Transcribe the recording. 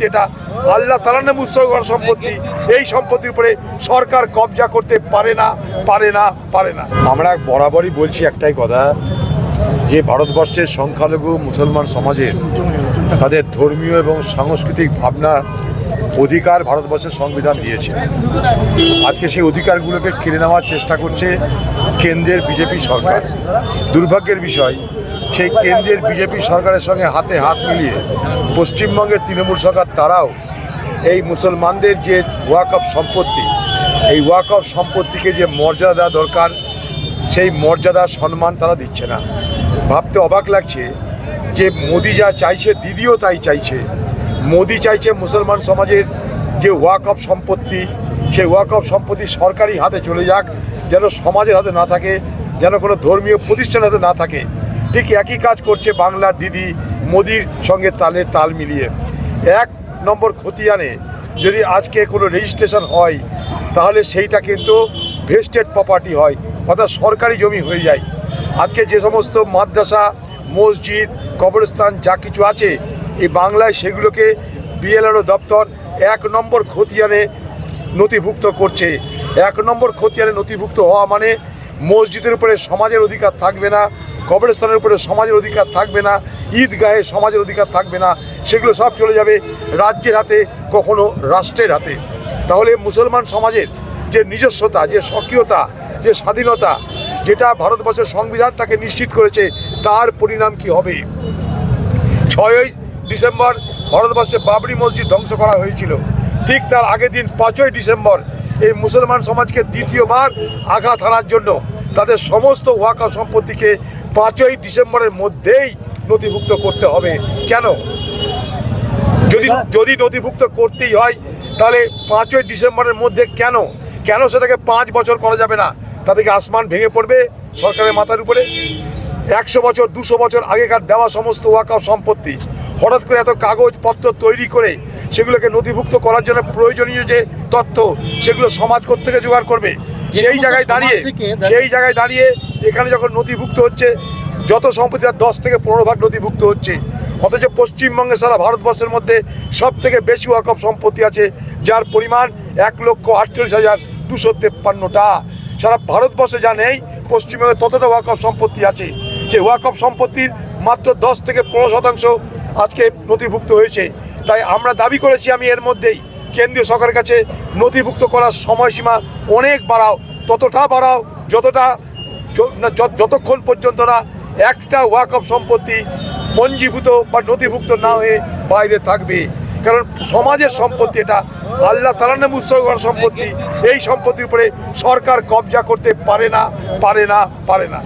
সম্পত্তি এটা। আল্লাহ তালার নামে উৎসর্গ করা সম্পত্তি। এই সম্পত্তির উপরে সরকার কবজা করতে পারে না পারে না পারে না। আমরা বরাবরই বলছি একটাই কথা, যে ভারতবর্ষের সংখ্যালঘু মুসলমান সমাজের তাদের ধর্মীয় এবং সাংস্কৃতিক ভাবনার অধিকার ভারতবর্ষের সংবিধান দিয়েছে। আজকে সেই অধিকারগুলোকে কেড়ে নেওয়ার চেষ্টা করছে কেন্দ্রের বিজেপি সরকার। দুর্ভাগ্যের বিষয় সেই কেন্দ্রের বিজেপি সরকারের সঙ্গে হাতে হাত মিলিয়ে পশ্চিমবঙ্গের তৃণমূল সরকার তারাও এই মুসলমানদের যে ওয়াকফ সম্পত্তি, এই ওয়াকফ সম্পত্তিকে যে মর্যাদা দরকার, সেই মর্যাদা সম্মান তারা দিচ্ছে না। ভাবতে অবাক লাগছে যে মোদি যা চাইছে, দিদিও তাই চাইছে। মোদি চাইছে মুসলমান সমাজের যে ওয়াকফ সম্পত্তি, সেই ওয়াকফ সম্পত্তি সরকারি হাতে চলে যাক, যেন সমাজের হাতে না থাকে, যেন কোনো ধর্মীয় প্রতিষ্ঠানের হাতে না থাকে। ঠিক একই কাজ করছে বাংলার দিদি মোদির সঙ্গে তালে তাল মিলিয়ে। এক নম্বর খতিয়ানে যদি আজকে কোনো রেজিস্ট্রেশন হয়, তাহলে সেইটা কিন্তু ভেস্টেড প্রপার্টি হয়, অর্থাৎ সরকারি জমি হয়ে যায়। আজকে যে সমস্ত মাদ্রাসা, মসজিদ, কবরস্থান যা কিছু আছে, এই বাংলায় সেগুলোকে বিএলআরও দপ্তর এক নম্বর খতিয়ানে নথিভুক্ত করছে। এক নম্বর খতিয়ানে নথিভুক্ত হওয়া মানে মসজিদের উপরে সমাজের অধিকার থাকবে না কবরস্থানের উপরে সমাজের অধিকার থাকবে না, ঈদগাহে সমাজের অধিকার থাকবে না, সেগুলো সব চলে যাবে রাজ্যের হাতে, কখনো রাষ্ট্রের হাতে। তাহলে মুসলমান সমাজের যে নিজস্বতা, যে স্বকীয়তা, যে স্বাধীনতা, যেটা ভারতবর্ষের সংবিধান তাকে নিশ্চিত করেছে, তার পরিণাম কি হবে? ছয়ই ডিসেম্বর ভারতবর্ষে বাবরি মসজিদ ধ্বংস করা হয়েছিল। ঠিক তার আগের দিন পাঁচই ডিসেম্বর এই মুসলমান সমাজকে দ্বিতীয়বার আঘাত হানার জন্য তাদের সমস্ত ওয়াকা সম্পত্তিকে পাঁচই ডিসেম্বরের মধ্যেই নথিভুক্ত করতে হবে। কেন? যদি যদি নথিভুক্ত করতেই হয় তাহলে পাঁচই ডিসেম্বরের মধ্যে কেন? কেন সেটাকে পাঁচ বছর করা যাবে না? তা থেকে আসমান ভেঙে পড়বে সরকারের মাথার উপরে? একশো বছর দুশো বছর আগেকার দেওয়া সমস্ত ওয়াকাফ সম্পত্তি হঠাৎ করে এত কাগজপত্র তৈরি করে সেগুলোকে নথিভুক্ত করার জন্য প্রয়োজনীয় যে তথ্য সেগুলো সমাজ থেকে জোগাড় করবে। সেই জায়গায় দাঁড়িয়ে সেই জায়গায় দাঁড়িয়ে এখানে যখন নথিভুক্ত হচ্ছে যত সম্পত্তি তার দশ থেকে পনেরো ভাগ নথিভুক্ত হচ্ছে অথচ পশ্চিমবঙ্গে সারা ভারতবর্ষের মধ্যে সব থেকে বেশি ওয়াকফ সম্পত্তি আছে যার পরিমাণ এক লক্ষ আটচল্লিশ হাজার দুশো তেপ্পান্নটা। সারা ভারতবর্ষে যা নেই পশ্চিমবঙ্গে ততটা ওয়াকফ সম্পত্তি আছে। যে ওয়াকফ সম্পত্তির মাত্র দশ থেকে পনেরো শতাংশ আজকে নথিভুক্ত হয়েছে। তাই আমরা দাবি করেছি আমি এর মধ্যেই। কেন্দ্রীয় সরকারের কাছে নথিভুক্ত করার সময়সীমা অনেক বাড়াও ততটা বাড়াও, যতটা যতক্ষণ পর্যন্ত না একটা ওয়াকফ সম্পত্তি পঞ্জীভূত বা নথিভুক্ত না হয়ে বাইরে থাকবে। কারণ সমাজের সম্পত্তি এটা, আল্লাহ তালার নামে উৎসর্গ করা সম্পত্তি, এই সম্পত্তির উপরে সরকার কবজা করতে পারে না পারে না পারে না।